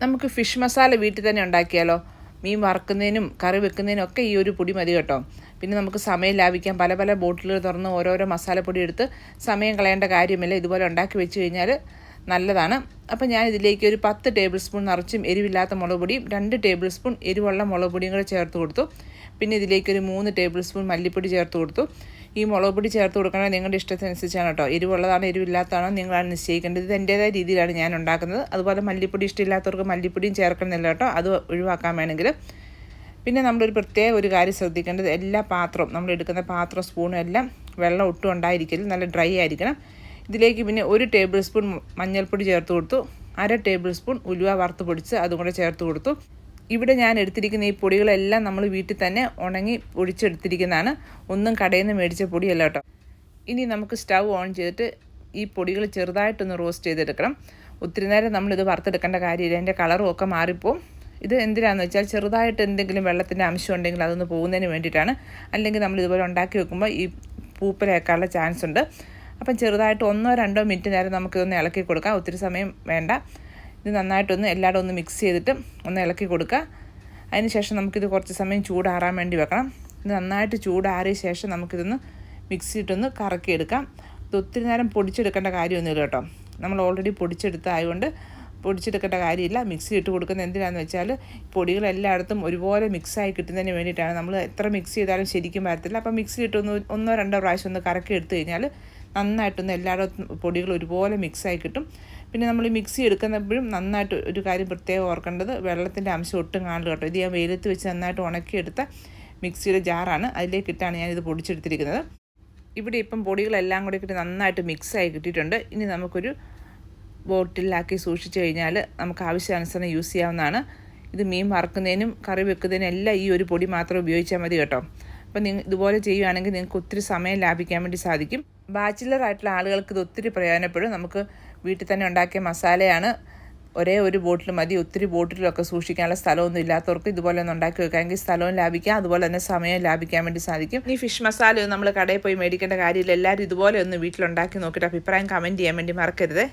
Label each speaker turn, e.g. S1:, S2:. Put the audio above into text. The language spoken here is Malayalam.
S1: നമുക്ക് ഫിഷ് മസാല വീട്ടിൽ തന്നെ ഉണ്ടാക്കിയാലോ? മീൻ വറുക്കുന്നതിനും കറി വെക്കുന്നതിനും ഒക്കെ ഈ ഒരു പൊടി മതി കേട്ടോ. പിന്നെ നമുക്ക് സമയം ലാഭിക്കാം. പല പല ബോട്ടിലുകൾ തുറന്ന് ഓരോരോ മസാലപ്പൊടി എടുത്ത് സമയം കളയേണ്ട കാര്യമില്ല. ഇതുപോലെ ഉണ്ടാക്കി വെച്ച് കഴിഞ്ഞാൽ നല്ലതാണ്. അപ്പോൾ ഞാൻ ഇതിലേക്ക് ഒരു പത്ത് ടേബിൾ സ്പൂൺ നിറച്ചും എരിവില്ലാത്ത മുളക് പൊടിയും രണ്ട് ടേബിൾ സ്പൂൺ എരിവുള്ള മുളക് പൊടിയും കൂടെ ചേർത്ത് കൊടുത്തു. പിന്നെ ഇതിലേക്ക് ഒരു മൂന്ന് ടേബിൾ സ്പൂൺ മല്ലിപ്പൊടി ചേർത്ത് കൊടുത്തു. ഈ മുളക് പൊടി ചേർത്ത് കൊടുക്കുന്നത് നിങ്ങളുടെ ഇഷ്ടത്തിനനുസരിച്ചാണ് കേട്ടോ. എരിവുള്ളതാണോ എരിവില്ലാത്തതാണോ നിങ്ങളാണ് നിശ്ചയിക്കേണ്ടത്. ഇത് എന്റേതായ രീതിയിലാണ് ഞാൻ ഉണ്ടാക്കുന്നത്. അതുപോലെ മല്ലിപ്പൊടി ഇഷ്ടമില്ലാത്തവർക്ക് മല്ലിപ്പൊടിയും ചേർക്കണമെന്നില്ല കേട്ടോ. അത് ഒഴിവാക്കാൻ വേണമെങ്കിൽ. പിന്നെ നമ്മളൊരു പ്രത്യേക ഒരു കാര്യം ശ്രദ്ധിക്കേണ്ടത് എല്ലാ പാത്രവും നമ്മൾ എടുക്കുന്ന പാത്രം സ്പൂണും എല്ലാം വെള്ളം ഒട്ടും ഉണ്ടായിരിക്കരുത്. നല്ല ഡ്രൈ ആയിരിക്കണം. ഇതിലേക്ക് പിന്നെ ഒരു ടേബിൾ സ്പൂൺ മഞ്ഞൾപ്പൊടി ചേർത്ത് കൊടുത്തു. അര ടേബിൾ സ്പൂൺ ഉലുവ വറുത്ത് പൊടിച്ച് അതും കൂടെ ചേർത്ത് കൊടുത്തു. ഇവിടെ ഞാൻ എടുത്തിരിക്കുന്ന ഈ പൊടികളെല്ലാം നമ്മൾ വീട്ടിൽ തന്നെ ഉണങ്ങി പൊടിച്ചെടുത്തിരിക്കുന്നതാണ്. ഒന്നും കടയിൽ നിന്ന് മേടിച്ച പൊടിയല്ല കേട്ടോ. ഇനി നമുക്ക് സ്റ്റൗ ഓൺ ചെയ്തിട്ട് ഈ പൊടികൾ ചെറുതായിട്ടൊന്ന് റോസ്റ്റ് ചെയ്തെടുക്കണം. ഒത്തിരി നേരം നമ്മളിത് വറുത്തെടുക്കേണ്ട കാര്യമില്ല. അതിന്റെ കളറും ഒക്കെ മാറിപ്പോവും. ഇത് എന്തിനാന്ന് വെച്ചാൽ ചെറുതായിട്ട് എന്തെങ്കിലും വെള്ളത്തിന്റെ അംശം ഉണ്ടെങ്കിൽ അതൊന്ന് പോകുന്നതിന് വേണ്ടിയിട്ടാണ്. അല്ലെങ്കിൽ നമ്മൾ ഇതുപോലെ ഉണ്ടാക്കി വെക്കുമ്പോൾ ഈ പൂപ്പലേക്കാനുള്ള ചാൻസ് ഉണ്ട്. അപ്പം ചെറുതായിട്ട് ഒന്നോ രണ്ടോ മിനിറ്റ് നേരം നമുക്കിതൊന്ന് ഇളക്കി കൊടുക്കാം. ഒത്തിരി സമയം വേണ്ട. ഇത് നന്നായിട്ടൊന്ന് എല്ലായിടും ഒന്ന് മിക്സ് ചെയ്തിട്ട് ഒന്ന് ഇളക്കി കൊടുക്കുക. അതിന് ശേഷം നമുക്കിത് കുറച്ച് സമയം ചൂടാറാൻ വേണ്ടി വെക്കണം. ഇത് നന്നായിട്ട് ചൂടാറിയ ശേഷം നമുക്കിതൊന്ന് മിക്സിയിട്ടൊന്ന് കറക്കിയെടുക്കാം. ഇത് ഒത്തിരി നേരം പൊടിച്ചെടുക്കേണ്ട കാര്യമൊന്നുമില്ല കേട്ടോ. നമ്മൾ ഓൾറെഡി പൊടിച്ചെടുത്തായതുകൊണ്ട് പൊടിച്ചെടുക്കേണ്ട കാര്യമില്ല. മിക്സി ഇട്ട് കൊടുക്കുന്നത് എന്തിനാണെന്ന് വെച്ചാൽ പൊടികൾ എല്ലായിടത്തും ഒരുപോലെ മിക്സായി കിട്ടുന്നതിന് വേണ്ടിയിട്ടാണ്. നമ്മൾ എത്ര മിക്സ് ചെയ്താലും ശരിക്കും വരത്തില്ല. അപ്പോൾ മിക്സി ഇട്ടൊന്ന് ഒന്നോ രണ്ടോ പ്രാവശ്യം ഒന്ന് കറക്കി എടുത്തു കഴിഞ്ഞാൽ നന്നായിട്ടൊന്ന് എല്ലായിടത്തും പൊടികൾ ഒരുപോലെ മിക്സായി കിട്ടും. പിന്നെ നമ്മൾ മിക്സി എടുക്കുന്നപ്പോഴും നന്നായിട്ട് ഒരു കാര്യം പ്രത്യേകം ഓർക്കേണ്ടത് വെള്ളത്തിന്റെ അംശം ഒട്ടും കാണില്ല കേട്ടോ. ഇത് ഞാൻ വെയിലത്ത് വെച്ച് നന്നായിട്ട് ഉണക്കിയെടുത്ത മിക്സിയുടെ ജാറാണ്. അതിലേക്കിട്ടാണ് ഞാനിത് പൊടിച്ചെടുത്തിരിക്കുന്നത്. ഇവിടെ ഇപ്പം പൊടികളെല്ലാം കൂടി കിട്ടി നന്നായിട്ട് മിക്സായി കിട്ടിയിട്ടുണ്ട്. ഇനി നമുക്കൊരു ബോട്ടിലാക്കി സൂക്ഷിച്ചു കഴിഞ്ഞാൽ നമുക്ക് ആവശ്യാനുസരണം യൂസ് ചെയ്യാവുന്നതാണ്. ഇത് മീൻ വറക്കുന്നതിനും കറി വെക്കുന്നതിനും എല്ലാം ഈ ഒരു പൊടി മാത്രം ഉപയോഗിച്ചാൽ മതി കേട്ടോ. അപ്പം നിങ്ങൾ ഇതുപോലെ ചെയ്യുകയാണെങ്കിൽ നിങ്ങൾക്ക് ഒത്തിരി സമയം ലാഭിക്കാൻ വേണ്ടി സാധിക്കും. ബാച്ചിലർ ആയിട്ടുള്ള ആളുകൾക്ക് ഇത് ഒത്തിരി പ്രയോജനപ്പെടും. നമുക്ക് വീട്ടിൽ തന്നെ ഉണ്ടാക്കിയ മസാലയാണ്. ഒരേ ഒരു ബോട്ടിൽ മതി. ഒത്തിരി ബോട്ടിലൊക്കെ സൂക്ഷിക്കാനുള്ള സ്ഥലമൊന്നും ഇല്ലാത്തവർക്ക് ഇതുപോലെ ഒന്ന് ഉണ്ടാക്കി വെക്കാമെങ്കിൽ സ്ഥലവും ലാഭിക്കാം. അതുപോലെ തന്നെ സമയം ലാഭിക്കാൻ വേണ്ടി സാധിക്കും. ഈ ഫിഷ് മസാല നമ്മൾ കടയിൽ പോയി മേടിക്കേണ്ട കാര്യമില്ല. എല്ലാവരും ഇതുപോലെ ഒന്ന് വീട്ടിലുണ്ടാക്കി നോക്കിയിട്ട് അഭിപ്രായം കമന്റ് ചെയ്യാൻ വേണ്ടി മറക്കരുതേ.